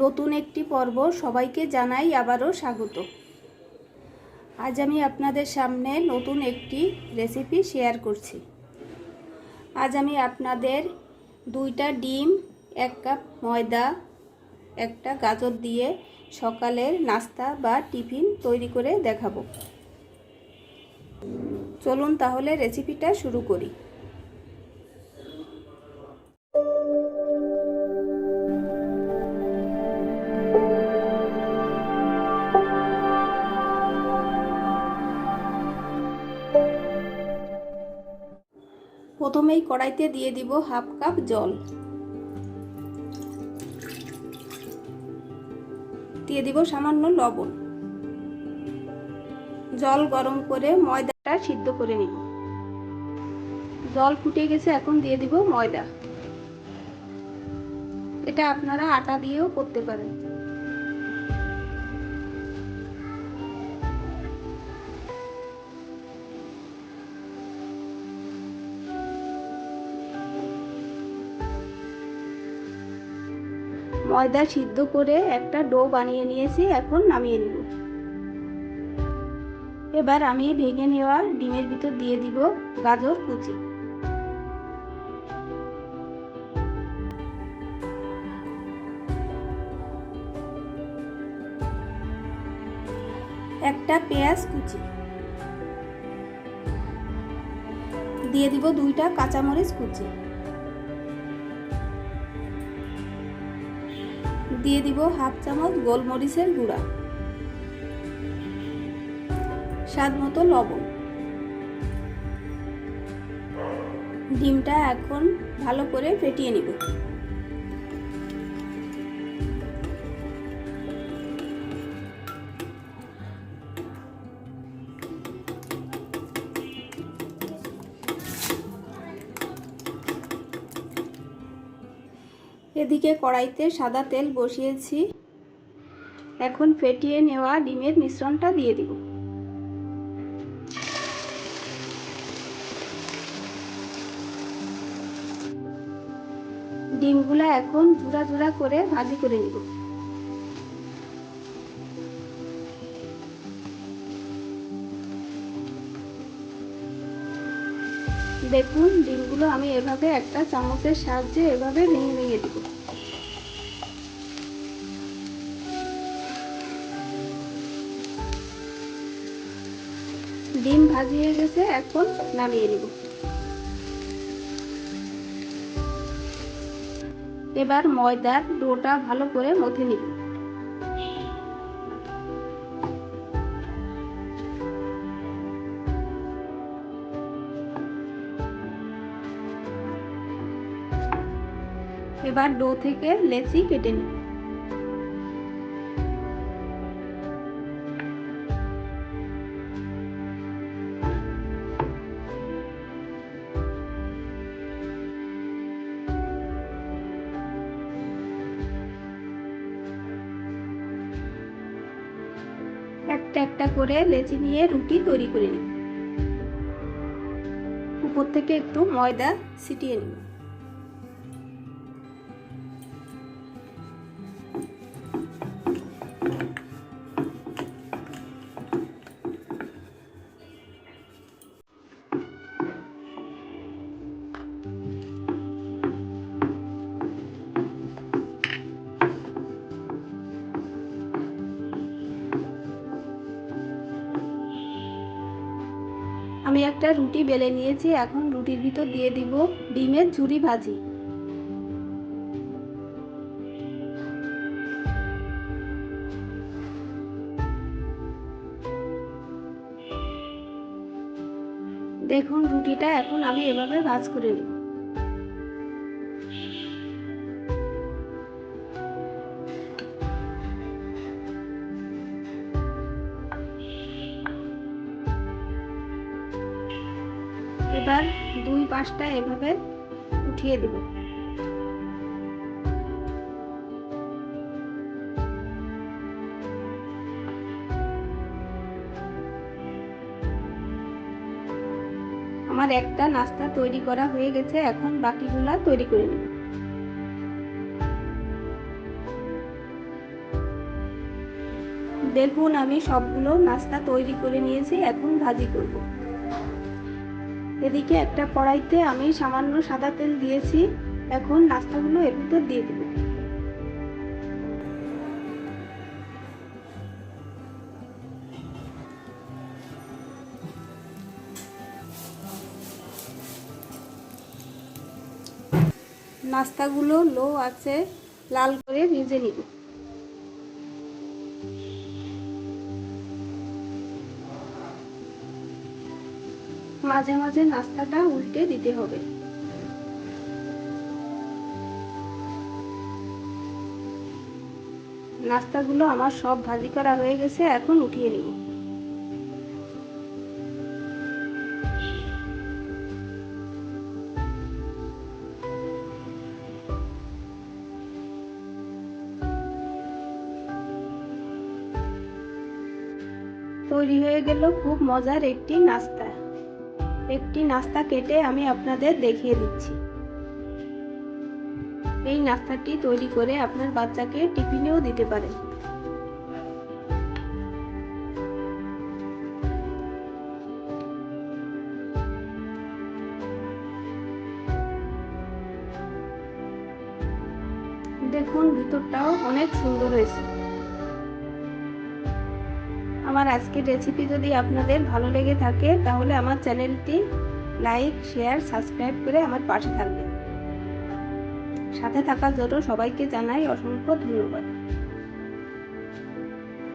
নতুন একটি পর্ব সবাইকে জানাই আবারও স্বাগত। আজ আমি আপনাদের সামনে নতুন একটি রেসিপি শেয়ার করছি। আজ আমি আপনাদের দুইটা ডিম, এক কাপ ময়দা, একটা গাজর দিয়ে সকালের নাস্তা বা টিফিন তৈরি করে দেখাবো। চলুন তাহলে রেসিপিটা শুরু করি। প্রথমেই কড়াইতে দিয়ে দিব হাফ কাপ জল। দিয়ে দিব সামান্য লবণ। জল গরম করে ময়দাটা সিদ্ধ করে নিব। জল ফুটে গেছে, এখন দিয়ে দিব ময়দা। এটা আপনারা আটা দিয়েও করতে পারেন। ময়দা সিদ্ধ করে একটা ডো বানিয়ে নিয়েছি, এখন নামিয়ে নিব। এবার আমি ভেঙে নেওয়া ডিমের ভিতর দিয়ে দিব গাজর কুচি। একটা পেঁয়াজ কুচি। দিয়ে দিব দুইটা কাঁচামরিচ কুচি। দিয়ে দিব হাফ চামচ গোলমরিচের গুঁড়া। স্বাদ মতো লবণ। ডিমটা এখন ভালো করে ফেটিয়ে নিব। এদিকে কড়াইতে সাদা তেল বসিয়েছি। এখন ফেটিয়ে নেওয়া ডিমের মিশ্রণটা দিয়ে দিব। ডিমগুলা এখন জুড়া জুড়া করে ভাজি করে নিব। দেখুন, ডিমগুলো আমি এভাবে একটা চামচের সাহায্যে এভাবে ভেঙে ভেঙে দিব। ডিম ভাজি হয়ে গেছে, এখন নামিয়ে নিব। এবার ময়দার ডোটা ভালো করে মথে নিব। এবার ডো থেকে লেচি কেটে নিব একটা একটা করে লেচি নিয়ে রুটি তৈরি করে নিব উপর থেকে একটু ময়দা ছিটিয়ে নিব। আমি একটা রুটি বেলে নিয়েছি, এখন রুটির ভিতর দিয়ে দিব ডিমের ঝুরি ভাজি। দেখুন, রুটিটা এখন আমি এভাবে ভাজ করে নেব এবার দুই পাশটা এভাবে উঠিয়ে দেব। আমার একটা নাস্তা তৈরি করা হয়ে গেছে, এখন বাকিগুলা তৈরি করে নেব। দেখুন, আমি সবগুলো নাস্তা তৈরি করে নিয়েছি, এখন ভাজি করব। এদিকে একটা কড়াইতে আমি সামান্য সাদা তেল দিয়েছি। এখন নাস্তাগুলো এর ভিতর দিয়ে দেব। নাস্তাগুলো লো আছে, লাল করে ভেজে নিব। মাঝে মাঝে নাস্তাটা উল্টে দিতে হবে। নাস্তাগুলো আমার সব ভাজি করা হয়ে গেছে, এখন উঠিয়ে নিব। তৈরি হয়ে গেল খুব মজার একটি নাস্তা। একটি নাস্তা কেটে আমি আপনাদের দেখিয়ে দিচ্ছি। এই নাস্তাটি তৈরি করে আপনার বাচ্চাকে টিফিনেও দিতে পারেন। দেখুন, ভিতরটাও অনেক সুন্দর হয়েছে। আমার আজকের রেসিপি যদি আপনাদের ভালো লেগে থাকে, তাহলে আমার চ্যানেলটি লাইক, শেয়ার, সাবস্ক্রাইব করে আমার পাশে থাকবেন। সাথে থাকার জন্য সবাইকে জানাই অসংখ্য ধন্যবাদ।